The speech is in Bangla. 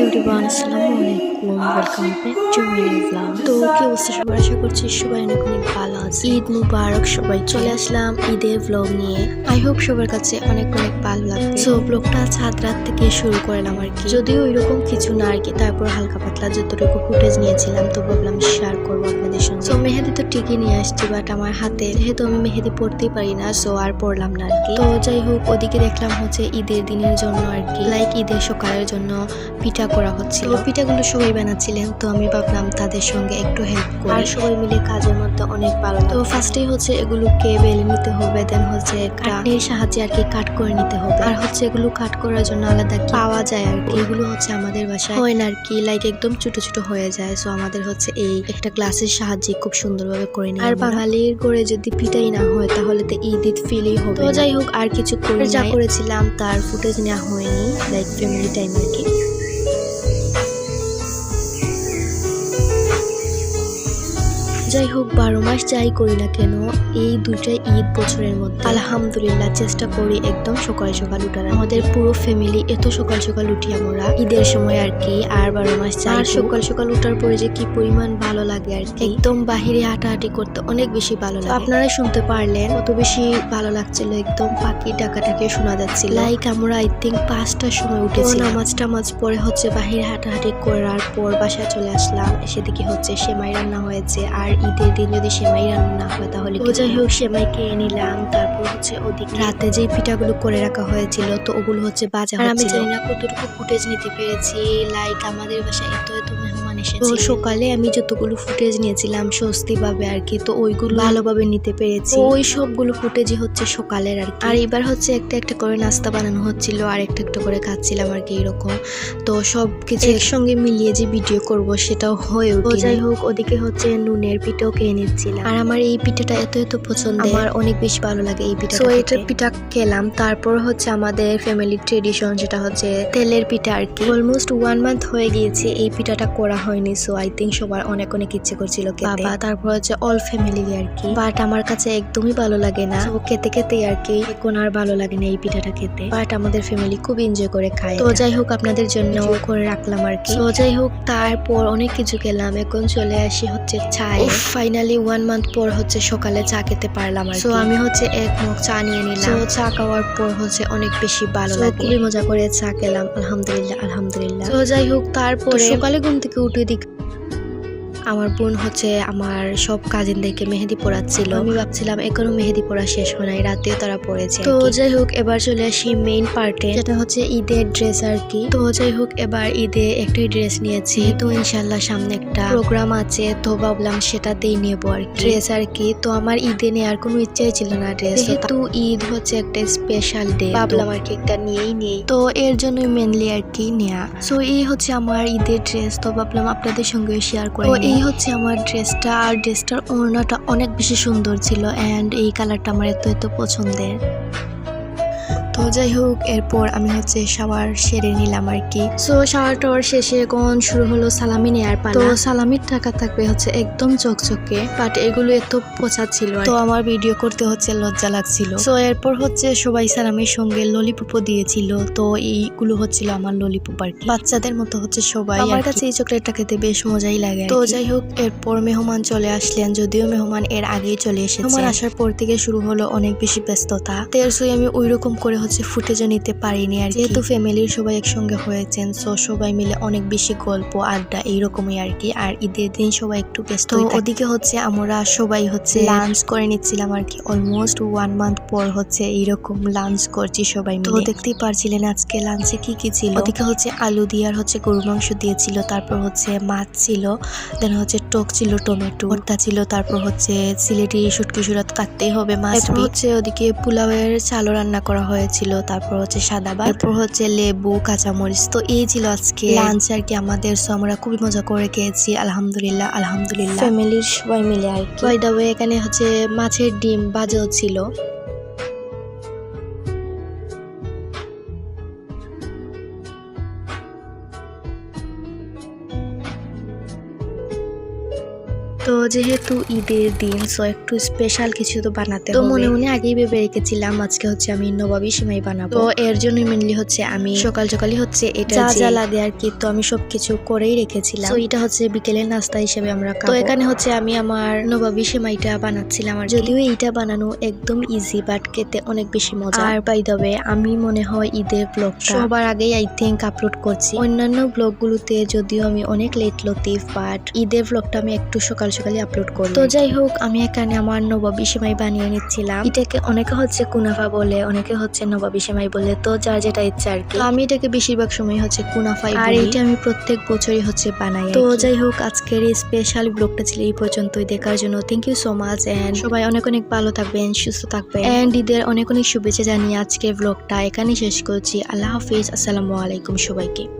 হ্যালো এভরিওয়ান আসসালামু আলাইকুম ওয়েলকাম ব্যাক ঈদের সবার কাছে অনেক রাত থেকে শুরু আর কি। তারপর হালকা পাতলা যতটুকু ফুটেজ নিয়েছিলাম, তো ভাবলাম শেয়ার করব আপনাদের সঙ্গে। সো মেহেদি তো ঠিকই নিয়ে আসছি বাট আমার হাতে যেহেতু আমি মেহেদি পড়তেই পারি না সো আর পড়লাম না আর কি। তো যাই হোক, ওদিকে দেখলাম হচ্ছে ঈদের দিনের জন্য আর কি। লাইক ঈদের সকালের জন্য পিঠা করা হচ্ছিল। পিঠাগুলো সবাই বানাচ্ছিলেন, তো আমি ভাবলাম তাদের সঙ্গে একটু হেল্প করি। আর সবাই মিলে কাজের মধ্যে অনেক ভালো তো ফার্স্টেই হচ্ছে এগুলোকে বেলে নিতে হবে দেন হচ্ছে কাঠের সাহায্যে আর কি কাট করে নিতে হবে। আর হচ্ছে এগুলো কাট করার জন্য আলাদা পাওয়া যায় আর কি। এগুলো হচ্ছে আমাদের বাসায় হয় না আর কি লাইক একদম ছোট ছোট হয়ে যায়। সো আমাদের হচ্ছে এই একটা গ্লাসের সাহায্যে খুব সুন্দরভাবে করে নিই আর বাঙালির করে যদি পিঠাই না হয় তাহলে তো ঈদ ঈদ ফিলই হবে তো যাই হোক আর কিছু করে যা করেছিলাম তার ফুটেজ নেওয়া হয়নি লাইক ফ্যামিলি টাইম আর কি। যাই হোক বারো মাস যাই করি না কেন এই দুইটা ঈদ বছরের মধ্যে আলহামদুলিল্লাহ চেষ্টা করি একদম সকাল সকাল উঠার। আমাদের পুরো ফ্যামিলি এত সকাল সকাল উঠি আমরা। ঈদের সময় আর কি আর বারো মাস আর সকাল সকাল উঠার পরে যে কি পরিমাণ ভালো লাগে আর কি। একদম বাহিরে হাঁটাহাঁটি করতে অনেক বেশি ভালো লাগে। আপনারা শুনতে পারলেন কত বেশি ভালো লাগছিল একদম পাখি ডাকাটাকে শোনা যাচ্ছিল। লাইক আমরা আই থিঙ্ক পাঁচটার সময় উঠেছি। নামাজ টামাজ পরে হচ্ছে বাহিরে হাঁটাহাঁটি করার পর বাসায় চলে আসলাম। সেদিকে হচ্ছে সেমাই রান্না হয়েছে। আর ঈদের দিন যদি সেমাই রান্না না হয় তাহলে কি যাই হোক সেমাই খেয়ে নিলাম তারপর হচ্ছে ওদিকে রাতে যে পিঠাগুলো করে রাখা হয়েছিল তো ওগুলো হচ্ছে বাজা আর আমি জানি না কতটুকু ফুটেজ নিতে পেরেছি লাইক আমাদের বাসায় এত এত মেহমান এসেছে। তো সকালে আমি যতগুলো ফুটেজ নিয়েছিলাম স্বস্তি ভাবে আর কি তো ওইগুলো ভালোভাবে নিতে পেরেছি। ওই সবগুলো ফুটেজই হচ্ছে সকালের আর কি। আর এবার হচ্ছে একটা একটা করে নাস্তা বানানো হচ্ছিল আর একটা একটা করে খাচ্ছিলাম আর কি এরকম। তো সব কিছু একসঙ্গে মিলিয়ে যে ভিডিও করব সেটাও হয়ে যাই হোক ওদিকে হচ্ছে নুনের পিঠাও খেয়ে নিচ্ছিলাম। আর আমার এই পিঠাটা এত এত পছন্দ আমার অনেক বেশি ভালো লাগে এই পিঠা তো এটা পিঠা খেলাম তারপর হচ্ছে আমাদের ফ্যামিলি ট্রেডিশন যেটা হচ্ছে তেলের পিঠা আর কি। অলমোস্ট ওয়ান মান্থ হয়ে গিয়েছে এই পিঠাটা করা হয়নি সো আই থিঙ্ক সবার অনেক অনেক ইচ্ছে করছিল বাবা তারপর হচ্ছে অল ফ্যামিলি আর কি। বাট আমার কাছে একদমই ভালো লাগে না। ও খেতে খেতে আর কি এখন আর ভালো লাগে না এই পিঠাটা খেতে। বাট আমাদের ফ্যামিলি খুব এনজয় করে খায়। তো যাই হোক আপনাদের জন্য করে রাখলাম আর কি। তো যাই হোক তারপর অনেক কিছু খেলাম এখন চলে আসি হচ্ছে চায়। ফাইনালি ওয়ান মান্থ পর হচ্ছে সকালে চা খেতে পারলাম আর তো আমি হচ্ছে এক মুখ চা নিয়ে নিলাম। তো চা খাওয়ার পর হচ্ছে অনেক বেশি ভালো লাগে। খুবই মজা করে চা খেলাম। আলহামদুলিল্লাহ আলহামদুলিল্লাহ। তো যাই হোক তারপরে সকালে ঘুম থেকে উঠে দিক আমার বোন হচ্ছে আমার সব কাজিনদেরকে মেহেদি পড়াচ্ছিল আমি ভাবছিলাম এখনও মেহেদি পড়া শেষ হয় নাই রাতেও তারা পড়েছে তো যাই হোক এবার চলে আসি মেইন পার্টে যেটা হচ্ছে ঈদের ড্রেস আর কি। তো যাই হোক এবার ঈদে একটাই ড্রেস নিয়েছি। তো ইনশাল্লাহ সামনে একটা প্রোগ্রাম আছে তো ভাবলাম সেটাতেই নেব আর কি। ড্রেস আর কি। তো আমার ঈদে নেওয়ার কোনো ইচ্ছাই ছিল না ড্রেস যেহেতু ঈদ হচ্ছে একটা স্পেশাল ডে ভাবলাম আর কি একটা নিয়েই নেই। তো এর জন্যই মেনলি আর কি নেয়া সো এই হচ্ছে আমার ঈদের ড্রেস তো ভাবলাম আপনাদের সঙ্গে শেয়ার করে তো এই হচ্ছে আমার ড্রেসটা আর ড্রেসটার ওড়নাটা অনেক বেশি সুন্দর ছিল অ্যান্ড এই কালারটা আমার এত এত পছন্দের। তো যাই হোক এরপর আমি হচ্ছে শাওয়ার সেরে নিলাম আর কি। সো শাওয়ার টাওয়ার শেষে এখন শুরু হলো সালামি নেয়ার পালা। তো সালামির টাকা থাকবে হচ্ছে একদম চকচকে বাট এগুলো এত পচা ছিল তো আমার ভিডিও করতে হচ্ছে লজ্জা লাগছিল। সো এরপর হচ্ছে সবাই সালামির সঙ্গে ললিপপও দিয়েছিল। তো এইগুলো হচ্ছিল আমার ললিপপ আর কি। বাচ্চাদের মতো হচ্ছে সবাই আমার কাছে এই চকলেটটা খেতে বেশ মজাই লাগে তো যাই হোক এরপর মেহমান চলে আসলেন। যদিও মেহমান এর আগেই চলে এসেছে। মেহমান আসার পর থেকে শুরু হলো অনেক বেশি ব্যস্ততা। তেরসই আমি ওই রকম করে হচ্ছে ফুটেজও নিতে পারিনি আর যেহেতু ফ্যামিলির সবাই একসঙ্গে হয়েছেন সো সবাই মিলে অনেক বেশি গল্প আড্ডা এইরকমই আর কি। আর ঈদের দিন সবাই একটু ব্যস্ত ওদিকে হচ্ছে আমরা সবাই হচ্ছে লাঞ্চ করে নিচ্ছিলাম আর কি। অলমোস্ট ওয়ান মান্থ পর হচ্ছে এইরকম লাঞ্চ করছি সবাই মিলে। তো দেখতেই পারছিলেন আজকে লাঞ্চে কি কি ছিল? ওদিকে হচ্ছে আলু দিয়ে আর হচ্ছে গরু মাংস দিয়েছিল তারপর হচ্ছে মাছ ছিল দেন হচ্ছে টক ছিল টমেটো ভর্তা ছিল তারপর হচ্ছে সিলেটি শুটকি সুরাত কাটতেই হবে মাছ হচ্ছে ওদিকে পোলাওয়ের চালও রান্না করা হয়েছিল তারপর হচ্ছে সাদা ভাত তারপর হচ্ছে লেবু কাঁচামরিচ। তো এই ছিল আজকে। লাঞ্চ আর কি আমাদের সো আমরা খুবই মজা করে খেয়েছি আলহামদুলিল্লাহ আলহামদুলিল্লাহ। ফ্যামিলির সবাই মিলে আর কি। এখানে হচ্ছে মাছের ডিম বাজেও ছিল। তো যেহেতু ঈদের দিন সো একটু স্পেশাল কিছু তো বানাতে তো মনে মনে আগেই ভেবে রেখেছিলাম আজকে হচ্ছে আমি নবাবী সেমাই বানাবো। তো এর জন্য মেনলি হচ্ছে আমি সকাল সকালই হচ্ছে এটা যা যা লাগে আর কি তো আমি সবকিছু করেই রেখেছিলাম। তো এটা হচ্ছে বিকেলের নাস্তা হিসেবে আমরা তো এখানে হচ্ছে আমি আমার নবাবী সেমাইটা বানাচ্ছিলাম আর যদিও এইটা বানানো একদম ইজি বাট খেতে অনেক বেশি মজা। আর বাই দবে আমি মনে হয় ঈদের ব্লগ সবার আগেই আই থিঙ্ক আপলোড করছি। অন্যান্য ব্লগগুলোতে যদিও আমি অনেক লেট লতিফ বাট ঈদের ব্লগটা আমি একটু সকাল সকালে আপলোড করি তো যাই হোক আমি এখানে আমার নবাবী সেমাই বানিয়ে নিচ্ছিলাম। এটাকে অনেকে হচ্ছে কুনাফা বলে অনেকে হচ্ছে নবাবী সেমাই বলে তো যার যেটা ইচ্ছা আর কি। আমি এটাকে বেশিরভাগ সময় হচ্ছে কুনাফাই আর এইটা আমি প্রত্যেক বছরই হচ্ছে বানাই তো যাই হোক আজকের এই স্পেশাল ব্লগটা ছিল এই পর্যন্তই। দেখার জন্য thank you so much and সবাই অনেক অনেক ভালো থাকবেন সুস্থ থাকবেন। এন্ড ঈদের অনেক অনেক শুভেচ্ছা জানিয়ে আজকের ব্লগটা এখানেই শেষ করছি। আল্লাহ হাফিজ আসসালামু আলাইকুম সবাইকে।